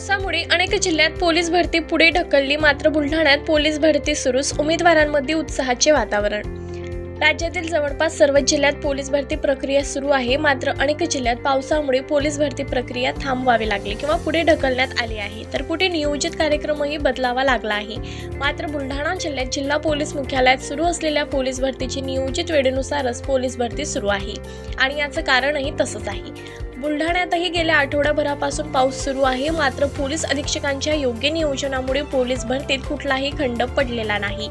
पावसामुळे अनेक जिल्ह्यात पोलीस भरती पुढे ढकलली. मात्र बुलढाण्यात पोलीस भरती सुरूच. उमेदवारांमध्ये उत्साहाचे वातावरण. राज्यातील जवळपास सर्व जिल्ह्यात पोलीस भरती प्रक्रिया सुरू आहे. मात्र अनेक जिल्ह्यात पावसामुळे पोलीस भरती प्रक्रिया थांबवावी लागली किंवा पुढे ढकलण्यात आली आहे. तर कुठे नियोजित कार्यक्रमही बदलावा लागला आहे. मात्र बुलढाणा जिल्ह्यात जिल्हा पोलीस मुख्यालयात सुरू असलेल्या पोलीस भरतीची नियोजित वेळेनुसारच पोलीस भरती सुरू आहे. आणि याचं कारणही तसंच आहे. बुलढाण्यातही गेल्या आठवडाभरापासून पाऊस सुरू आहे. मात्र पोलीस अधीक्षकांच्या योग्य नियोजनामुळे पोलीस भरतीत कुठलाही खंड पडलेला नाही.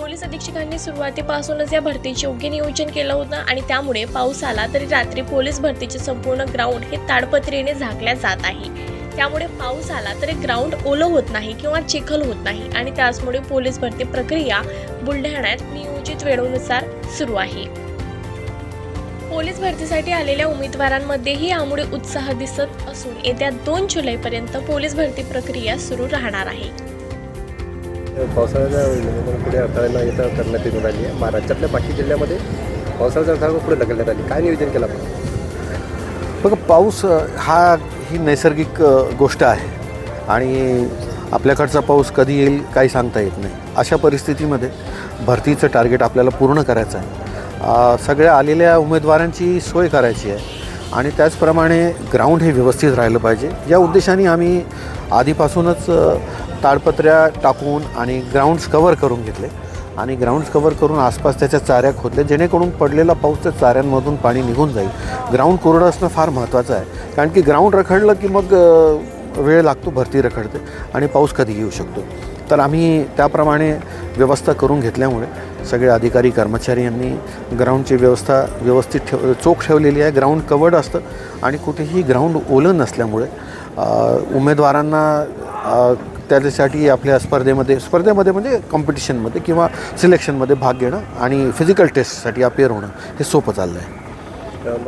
पोलीस अधीक्षकांनी सुरुवातीपासूनच या भरतीचे योग्य नियोजन केलं होतं आणि त्यामुळे पाऊस आला तरी रात्री पोलीस भरतीचे संपूर्ण ग्राउंड हे ताडपत्रीने झाकल्या जात आहे. त्यामुळे पाऊस आला तरी ग्राउंड ओलं होत नाही किंवा चिखल होत नाही आणि त्याचमुळे पोलीस भरती प्रक्रिया बुलढाण्यात नियोजित वेळेनुसार सुरू आहे. पोलीस भरतीसाठी आलेल्या उमेदवारांमध्येही यामुळे उत्साह दिसत असून येत्या दोन जुलैपर्यंत पोलीस भरती प्रक्रिया सुरू राहणार आहे. पावसाळ्याच्या पुढे अडथळ्यांना येता करण्यात येऊन राहिली आहे. मा- राज्यातल्या बाकी जिल्ह्यामध्ये पावसाळ्याचा अडथळा पुढे ढकलण्यात आली. काय नियोजन केलं आपण? बघा पाऊस हा ही नैसर्गिक गोष्ट आहे. आणि आपल्याकडचा पाऊस कधी येईल काही सांगता येत नाही. अशा परिस्थितीमध्ये भरतीचं टार्गेट आपल्याला पूर्ण करायचं आहे. सगळ्या आलेल्या उमेदवारांची सोय करायची आहे. आणि त्याचप्रमाणे ग्राउंड हे व्यवस्थित राहिलं पाहिजे. या उद्देशाने आम्ही आधीपासूनच ताडपत्र्या टाकून आणि ग्राउंड्स कवर करून घेतले. आणि ग्राउंड्स कवर करून आसपास त्याच्या चाऱ्या खोदल्या. जेणेकरून पडलेला पाऊस त्या चाऱ्यांमधून पाणी निघून जाईल. ग्राउंड कोरडं असणं फार महत्त्वाचं आहे. कारण की ग्राउंड रखडलं की मग वेळ लागतो भरती रखडते आणि पाऊस कधी येऊ शकतो. तर आम्ही त्याप्रमाणे व्यवस्था करून घेतल्यामुळे सगळे अधिकारी कर्मचारी यांनी ग्राउंडची व्यवस्था व्यवस्थित ठेव चोख ठेवलेली आहे. ग्राउंड कवर्ड असतं आणि कुठेही ग्राउंड ओलं नसल्यामुळे उमेदवारांना त्याच्यासाठी आपल्या स्पर्धेमध्ये स्पर्धेमध्ये म्हणजे कॉम्पिटिशनमध्ये किंवा सिलेक्शनमध्ये भाग घेणं आणि फिजिकल टेस्टसाठी अपेअर होणं हे सोपं चाललं आहे